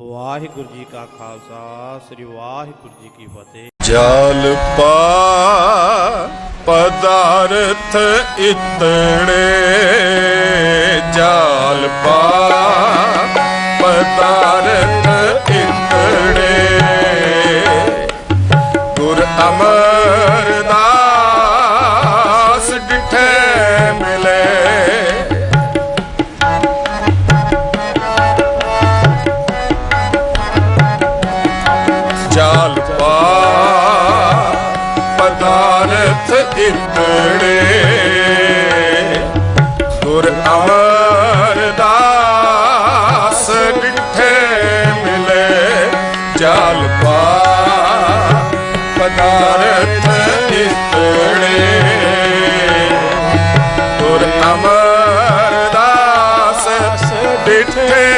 ਵਾਹਿਗੁਰੂ ਜੀ ਕਾ ਖਾਲਸਾ, ਸ੍ਰੀ ਵਾਹਿਗੁਰੂ ਜੀ ਕੀ ਫਤਿਹ। ਜਲ ਪਾ ਪਦਾਰਥ ਇਤਣੇ, ਜਲ ਪਾ ਪਦਾਰਥ ਇਤਣੇ। ਗੁਰ ਅਮਰਦਾਸ ਚਾਲ ਪਾ। ਪਦਾਰਥ ਇਤੜੇ ਗੁਰ ਅਮਰਦਾਸ ਡਿਠੇ ਮਿਲੇ ਚਾਲ ਪਾ। ਪਦਾਰਥ ਇਤੜੇ ਗੁਰ ਅਮਰਦਾਸ ਡਿੱਠੇ